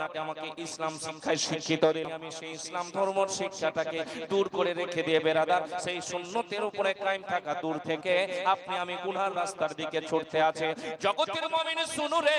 আপনাকে আমাকে ইসলাম শিক্ষায় শিক্ষিত আমি সেই ইসলাম ধর্ম শিক্ষাটাকে দূর করে রেখে দিয়ে বেরাদার, সেই সুন্নতের উপরে কায়েম থাকা দূর থেকে আপনি আমি গুনার রাস্তার দিকে ছুটতে আছে। জগতের মুমিন, শুনু রে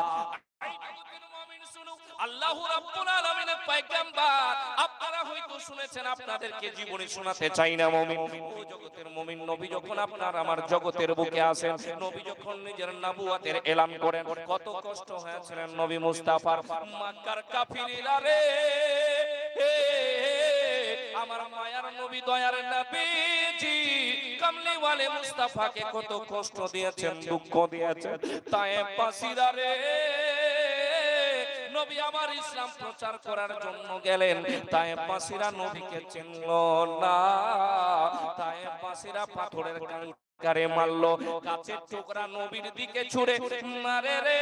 কত কষ্ট দিয়েছেন দুঃখ দিয়েছেন। তাই পাসিরা রে নবী আমার ইসলাম প্রচার করার জন্য গেলেন। তাই পাশিরা নবীকে চিনল না। তাই পাশিরা পাথরের কারে মারলো। কাছের টুকরা নবীর দিকে ছুড়ে মারে রে।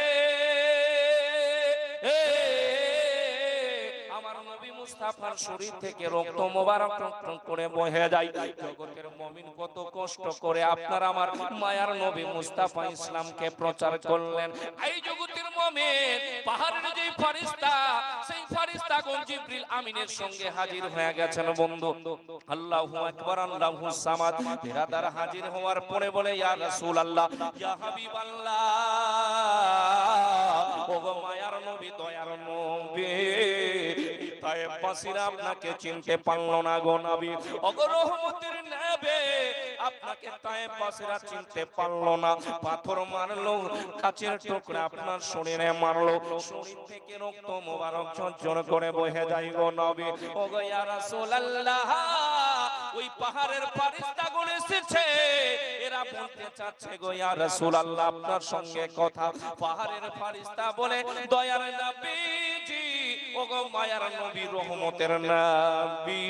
আমার নবী মুস্তাফার শরীর থেকে রক্ত মোবারক টক করে বহে যায়। জগতের মমিন কত কষ্ট করে আপনার আমার মায়ার নবী মুস্তাফা ইসলামকে প্রচার করলেন। এই জগতের মমিন, পাহাড়ের যে ফারিস্তা, সেই ফারিস্তা কোন জিবরিল আমিনের সঙ্গে হাজির হয়ে গেছেন বন্ধু। আল্লাহু আকবার, আল্লাহু সামাদ বিরাদার হাজির হওয়ার পরে বলে, ইয়া রাসূলুল্লাহ, ইয়া হাবিবাল্লাহ, ওগো মায়ার তায়েববাসীরা আপনাকে চিনতে পারল না গো নবী। অগরহমতির রহমতের নবী। আপনাকে তায়েববাসীরা চিনতে পারল না। পাথর মারলো, কাচের টুকরা আপনার শরীরে মারলো। শরীর থেকে রক্ত মোবারক ঝরঝর করে বহে গো নবী। ওগো ইয়া রাসূলুল্লাহ, ওই পাহাড়ের এসেছে। এরা বলতে চাচ্ছে গো ইয়া রাসূলুল্লাহ, আপনার সঙ্গে কথা। পাহাড়ের ফারিস্তা বলে দয়ার নবীজি, ওগো মায়ার নবী রহমতের নবী,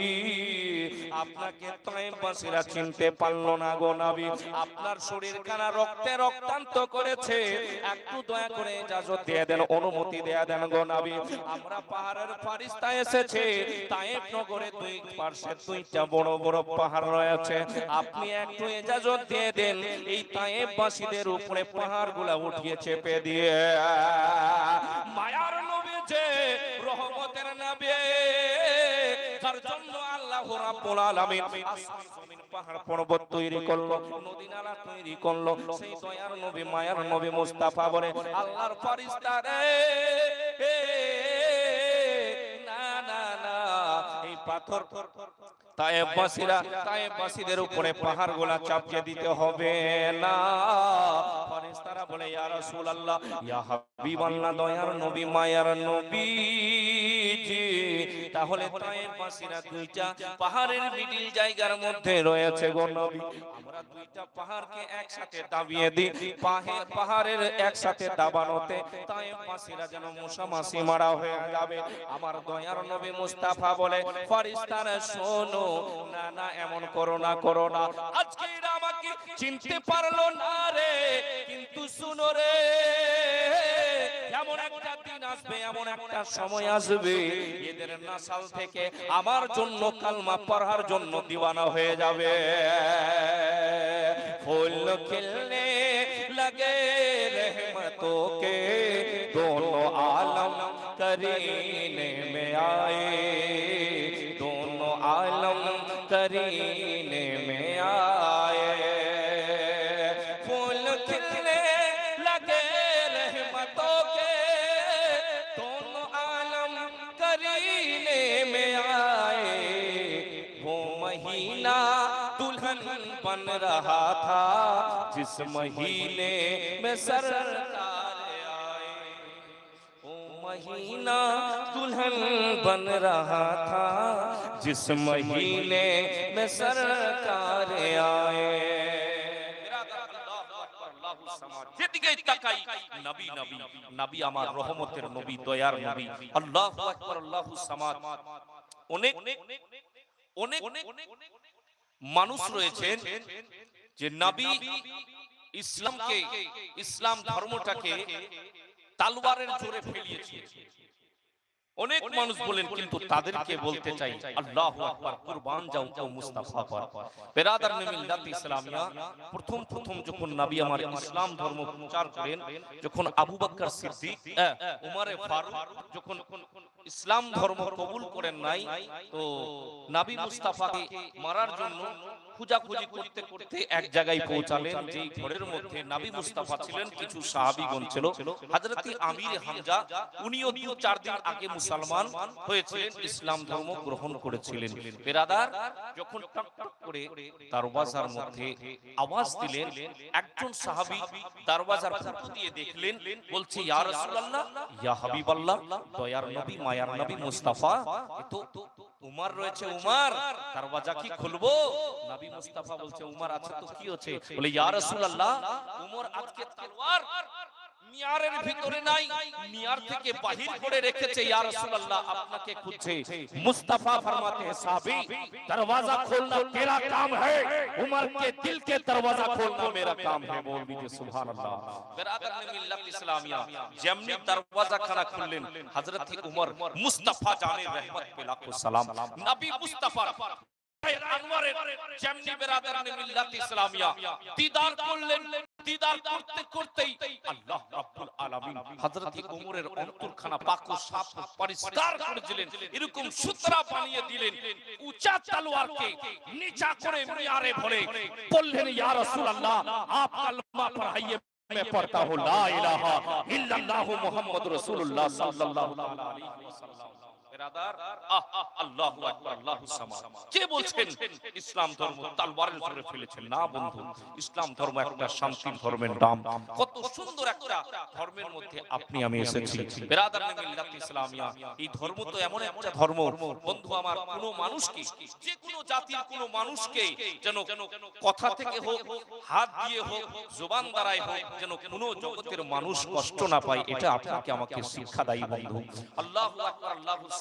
আপনাকে তাইবাসীরা চিনতে পারল না গো নবী। আপনার শরীর রক্তে রক্তান্ত করেছে। একটু দয়া করে ইজাজত দিয়ে দেন, অনুমতি দেন গো নবী। আমরা পাহাড়ের ফারিস্তা এসেছে। নগরে দুই পার্শ্বে দুইটা বড় বড় পাহাড় রয়েছে। আপনি একটু ইজাজত দিয়ে দেন। এই তাইববাসীদের উপরে পাহাড়গুলা উঠিয়ে চেপে দিয়ে। মায়ার নবী যে রহমতের নবী, যার জন্য আল্লাহ রাব্বুল আলামিন আসমান পাহাড় পর্বত তৈরি করল নদী নালা তৈরি করল, সেই দয়ার নবী, মায়ার নবী মুস্তাফা বলে, আল্লাহর না না না, এই পাথর উপরে পাহাড়গুলা চাপিয়ে দিতে হবে না। দয়ার নবী, মায়ার নবীজি তাহলে তায়েববাসীরা দুইটা পাহাড়ের মিডিল জায়গার মধ্যে রয়েছে গো আমরা দুইটা পাহাড়কে একসাথে দাবিয়ে দিই। পাহাড় পাহাড়ের একসাথে দাবানোতে তায়েববাসীরা যেন মুসামাসি মারা হয়ে যাবে। আমার দয়ার নবী মুস্তাফা বলে ফেরেশতারা শোনো, না না, এমন করো না করো না। আজকে আমাকে চিনতে পারল না রে, কিন্তু শুনো রে। এমন একটা দিন আসবে এমন একটা সময় আসবে এদের নাসাল থেকে আমার জন্য কালমা পড়ার জন্য দিওয়ানা হয়ে যাবে ফুল খিলনে लगे रहमतों के दोनों आलम करीने में आए مہینہ دلہن بن رہا تھا، جس مہینے میں سرکار آئے۔ مہینہ دلہن بن رہا تھا، جس مہینے میں سرکار آئے۔ نبی তাকাই নবী নবী নবী আমার রহমতের নবী দয়ার নবী আল্লাহু অনেক মানুষ রয়েছেন যে নবী ইসলামকে ইসলাম ধর্মটাকে তালবারের জোরে ফেলিয়েছে। অনেক মানুষ বলেন কিন্তু তাদেরকে বলতে চাই আল্লাহু আকবার কুরবান যাও তো মুস্তাফা পর। বেরাদার নে মিল্লাত ইসলামিয়া প্রথম প্রথম যখন নবী আমার ইসলাম ধর্ম প্রচার করেন যখন আবু বকর সিদ্দিক আহ, উমরে ফারুক যখন ইসলাম ধর্ম কবুল করেন নাই তো নাবি মুস্তাফাকে মারার জন্য খুঁজাখুঁজি করতে করতে এক জায়গায় পৌঁছালেন। যেই ঘরের মধ্যে নবী মুস্তাফা ছিলেন, কিছু সাহাবীগণ ছিল। হযরতি আমির হামজা, উনিও দু চার দিন আগে মুসলমান হয়েছিলেন, ইসলাম ধর্ম গ্রহণ করেছিলেন। বেরাদার, যখন টক টক করে দরওয়াজার মধ্যে আওয়াজ দিলেন, একজন সাহাবী দরওয়াজার ফুটো দিয়ে দেখলেন, বলছে, ইয়া রাসূলুল্লাহ, ইয়া হাবিবাল্লাহ, দয়ার নবী, মায়ার নবী মুস্তাফা, এ তো উমার রয়েছে উমার। দরওয়াজা কি খুলবো? নবী মুস্তাফা বলছে উমার আছে তো কি হচ্ছে? বলে ইয়া রাসূলুল্লাহ উমর আজকে তলোয়ার। মিয়ারের ভিতরে নাই মিয়ার থেকে বাহির করে রেখেছে ইয়া রাসূলুল্লাহ আপনাকে খুঁজছে মুস্তাফা फरमाते हैं साहबी दरवाजा खोलना तेरा काम है उमर के दिल के दरवाजा खोलना मेरा काम है बोल दीजिए सुभान अल्लाह बिरादर ने मिल्लत इस्लामिया जेमनी दरवाजा खाना खुललेन हजरत उमर मुस्तफा जाने रहमत पे लाखों सलाम नबी मुस्तफा দিদার করলেন, দিদার করতে এরকম সূত্রা বানিয়ে দিলেন। উঁচা তলোয়ারকে নিচা করে মিয়ারে ভরে বললেন পড়তা হো আপ মোহাম্মদ রসুল্লাহ মানুষকে যেন কথা থেকে হোক, হাত দিয়ে হোক, জবান দ্বারাই হোক, যেন কোন জগতের মানুষ কষ্ট না পায়, এটা আপনাকে আমাকে শিক্ষা দেয়, বন্ধু।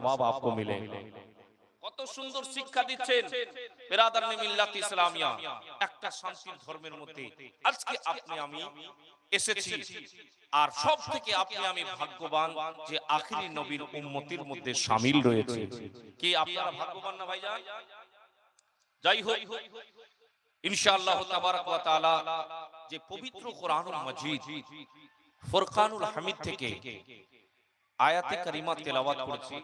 সবাব আপকো মিলে। কত সুন্দর শিক্ষা দিচ্ছেন বেরাদারনে মিল্লাত ইসলামিয়া। একটা শান্তির ধর্মের মধ্যে। আজকে আপনি আমি এসেছি। আর সব থেকে আপনি আমি ভাগ্যবান যে আখিরি নবীর উম্মতির মধ্যে শামিল রয়েছে। কি আপনারা ভাগ্যবান না ভাইজান? যাই হোক, ইনশাআল্লাহ তাবারক ওয়া তাআলা যে পবিত্র কোরআনুল মাজিদ, ফুরকানুল হামিদ থেকে আয়াতে কারিমা তেলাওয়াত করেছি।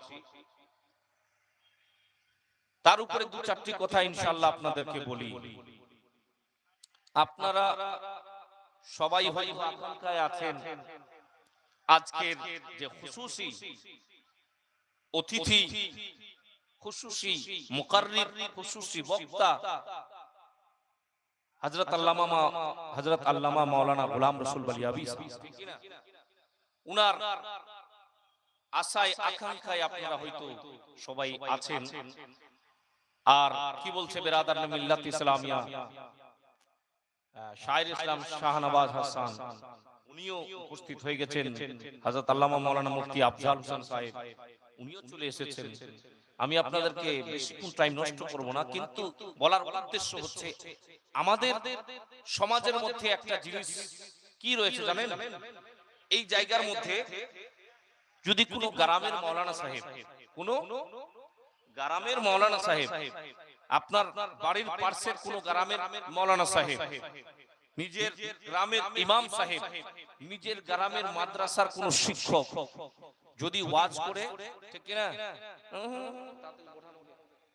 তার উপরে দু চারটি কথা ইনশাআল্লাহ আপনাদেরকে বলি। আপনারা সবাই হয়তো আকাঙ্ক্ষায় আছেন। আজকের যে খুশুসি অতিথি খুশুসি মুকাররির খুশুসি বক্তা হযরত আল্লামা মা- হযরত আল্লামা মাওলানা গোলাম রসুল বলিয়াবি উনার আশায় আকাঙ্ক্ষায় আপনারা হয়তো সবাই আছেন। আর কি বলছে বেরাদার মিল্লাত ইসলামিয়া? শায়ের ইসলাম শাহনবাজ হাসান। উনিও উপস্থিত হয়ে গেছেন। হযরত আল্লামা মাওলানা মুফতি আফজাল হোসেন সাহেব। উনিও চলে এসেছেন। আমি আপনাদেরকে বেশিক্ষণ টাইম নষ্ট করব না কিন্তু বলার উদ্দেশ্য হচ্ছে আমাদের সমাজের মধ্যে একটা জিনিস কি রয়েছে জানেন? এই জায়গার মধ্যে যদি কোনো গ্রামের মৌলানা সাহেব কোনো গ্রামের মৌলানা সাহেব আপনার বাড়ির পার্শ্বের কোনো গ্রামের মৌলানা সাহেব নিজের গ্রামের ইমাম সাহেব নিজের গ্রামের মাদ্রাসার কোন শিক্ষক যদি ওয়াজ করে ঠিক কি না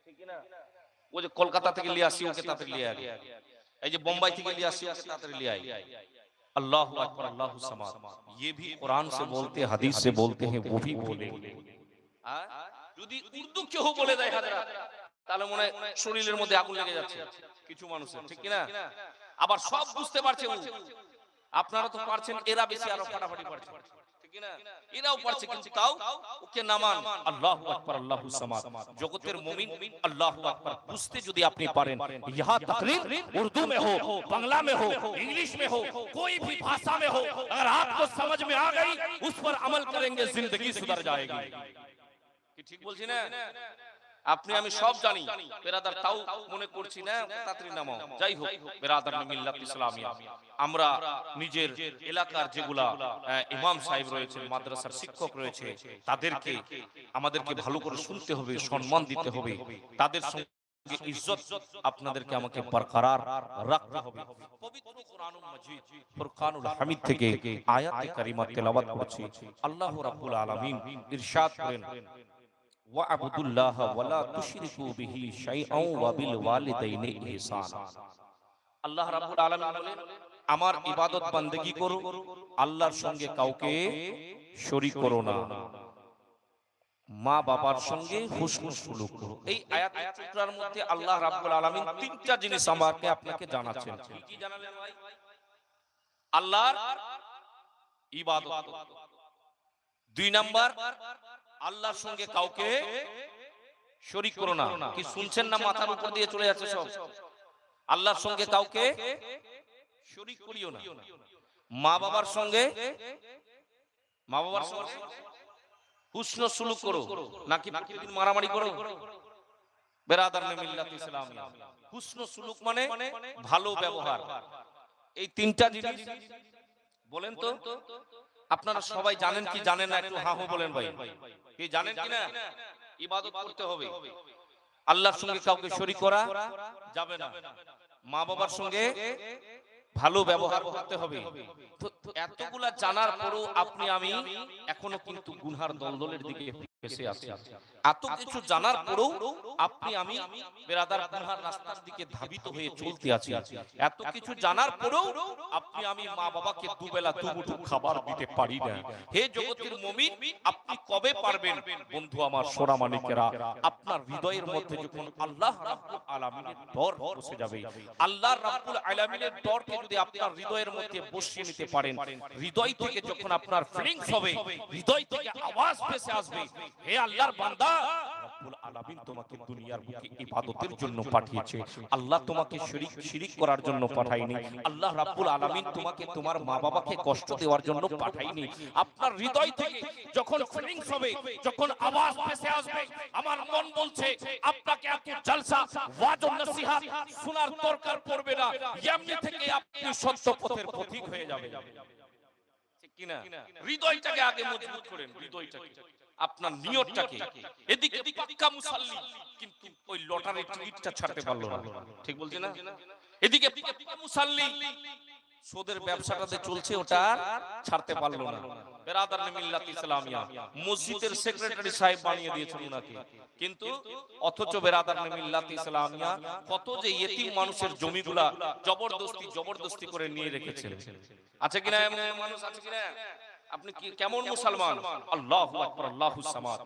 ঠিক কি না? ও যে কলকাতা থেকে লিয়ে আসি ওকে তাড়াতাড়ি লিয়ে এই যে বোম্বাই থেকে লিয়ে আসি ওকে তাড়াতাড়ি লিয়ে আয় अल्लाह अकबर अल्लाह समाद ये भी कुरान से बोलते हदीस से बोलते हैं वो भी बोले যদি উর্দু কেউ বলে দেয় হাজরা তাহলে মনে হয় শরীরের মধ্যে আগুন লেগে যাচ্ছে কিছু মানুষের ঠিক কিনা আবার সব বুঝতে পারছে ও। আপনারা তো পারছেন এরা বেশি আরো ফাটাফাটি পারছে ঠিক কিনা এরাও পড়ছে কিন্তু তাও ওকে নামান আল্লাহু আকবার আল্লাহু সামাদ জগতের মুমিন আল্লাহু আকবার বুঝতে যদি আপনি পারেন ইহা তাকরীর اردو میں ہو بنگلہ میں ہو انگلش میں ہو کوئی بھی بھاشا میں ہو اگر آپ کو سمجھ میں آ گئی اس پر عمل کریں گے زندگی سدھر جائے گی না আপনি আমি সব জানি। বেরাদার তাও মনে করছি না তাড়াতাড়ি নামাও। যাই হোক বেরাদার মিল্লাত ইসলামিয়া। আমরা নিজের এলাকার যেগুলা ইমাম সাহেব রয়েছে মাদ্রাসার শিক্ষক রয়েছে তাদেরকে আমাদেরকে ভালো করে শুনতে হবে সম্মান দিতে হবে। তাদের ইজ্জত আপনাদেরকে আমাকে বরকরার রাখতে হবে। পবিত্র কোরআনুল মাজিদ ফুরকানুল হামিদ থেকে আয়াতে কারিমা তেলাওয়াত করছি। আল্লাহ রাব্বুল আলামিন ইরশাদ করেন। وَاعْبُدُوا اللَّهَ وَلَا تُشْرِكُوا بِهِ شَيْئًا وَبِالْوَالِدَيْنِ إِحْسَانًا আল্লাহ রাব্বুল আলামিন বলেন আমার ইবাদত বান্দেগী করো আল্লাহর সঙ্গে কাউকে শরীক করো না মা বাবার সঙ্গে হুসন সুলুক করো এই আয়াত টুকরার মধ্যে আল্লাহ রাব্বুল আলামিন তিনটা জিনিস আমাকে আপনাকে জানাচ্ছেন কি কি জানালেন ভাই আল্লাহর ইবাদত দুই নাম্বার আল্লাহর সঙ্গে কাউকে শরিক করো না। কি শুনছেন না মাথার উপর দিয়ে চলে যাচ্ছে সব? আল্লাহর সঙ্গে কাউকে শরীক করিও না। মা বাবার সঙ্গে মা বাবার সঙ্গে হুসন সুলুক করো। নাকি প্রতিদিন মারামারি করো? বেরাদার নে মিল্লাত ইসলাম হুসন সুলুক মানে ভালো ব্যবহার। এই তিনটা জিনিস বলেন তো? আপনারা সবাই জানেন কি জানেন না একটু হা হু বলেন ভাই। কি জানেন কি না? ইবাদত করতে হবে। আল্লাহর সঙ্গে কাউকে শরীক করা যাবে না। মা বাবার সঙ্গে ভালো ব্যবহার করতে হবে। এতগুলা জানার পরও আপনি আমি এখনও কিন্তু গুনহার দলদলের দিকে ফেসে আছি এত কিছু জানার পরেও আপনি আমি বেরাদার গুনহার রাস্তার দিকে ধাবিত হয়ে চলতে আছি এত কিছু জানার পরেও আপনি আমি মা বাবাকে দুবেলা দুমুঠো খাবার দিতে পারি না। হে জগতের মুমিন আপনি কবে পারবেন? বন্ধু আমার সোনামানিকেরা আপনার হৃদয়ের মধ্যে যখন আল্লাহ রাব্বুল আলামিনের ডর বসে যাবে। আল্লাহ রাব্বুল আলামিনের ডরকে যদি আপনার হৃদয়ের মধ্যে বসিয়ে নিতে পারেন হৃদয় থেকে যখন আপনার ফিলিংস হবে হৃদয় থেকে আওয়াজ ভেসে আসবে হে আল্লাহর বান্দা, রব্বুল আলামিন তোমাকে দুনিয়ার বুকে ইবাদতের জন্য পাঠিয়েছে। আল্লাহ তোমাকে শিরিক শিরিক করার জন্য পাঠায়নি। আল্লাহ রাব্বুল আলামিন তোমাকে তোমার মা বাবাকে কষ্ট দেওয়ার জন্য পাঠায়নি। আপনার হৃদয় থেকে যখন ফিলিংস হবে, যখন আওয়াজ ভেসে আসবে, আমার মন বলছে, আপনাকে এত জলসা ওয়াজ নসিহত শোনার দরকার পড়বে না। এমনি থেকে আপনি সত্য পথের পথিক হয়ে যাবে কিনা? হৃদয়টাকে আগে মজবুত করেন। হৃদয়টাকে। আপনার নিয়তটাকে। এদিকে পাক্কা মুসাল্লি কিন্তু ওই লটারির টিকিটটা ছাড়তে পারল না। ঠিক বলছি না? এদিকে পাক্কা মুসাল্লি সোদের ব্যবসাটাতে চলছে ওটা ছাড়তে পারল না। বেরাদার মিল্লাত ইসলামিয়া। মসজিদের সেক্রেটারি সাহেব বানিয়ে দিয়েছেন উনাকে কিন্তু অথচ বেরাদার মিল্লাত ইসলামিয়া কত যে ইয়েতিম মানুষের জমিগুলা জবরদস্তি জবরদস্তি করে নিয়ে রেখেছেন। আছে কিনা মানুষ? আছে কিনা? আপনি কি কেমন মুসলমান? আল্লাহু আকবার আল্লাহুস সামাদ।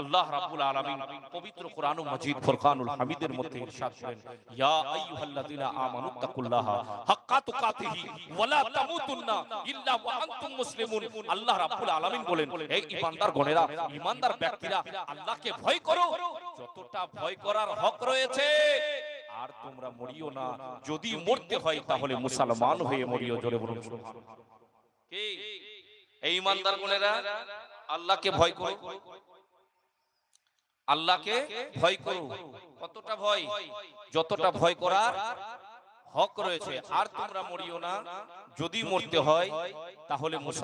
আল্লাহ রাব্বুল আলামিন পবিত্র কোরআন ও মাজিদ ফুরকানুল হামিদের মধ্যে ইরশাদ করেন। ইয়া আইয়ুহাল্লাযিনা আমানু তাকুল্লাহা হাক্কা তুকাতিহি ওয়ালা তামুতুন্না ইল্লা ওয়া আনতুম মুসলিমুন। আল্লাহ রাব্বুল আলামিন বলেন হে ঈমানদার গণেরা ঈমানদার ব্যক্তিরা আল্লাহকে ভয় করো। যতটা ভয় করার হক রয়েছে আর তোমরা মরিও না। যদি মরতে হয় তাহলে মুসলমান হয়ে মরিও। জোরে বলুন সুবহানাল্লাহ। কি? এই ইমানদার বোনেরা, আল্লাহকে ভয় করো। আল্লাহকে ভয় করো। কতটা ভয়? যতটা ভয় করার হক রয়েছে। আর তোমরা মরিও না। যদি মরতে হয়, তাহলে মুসা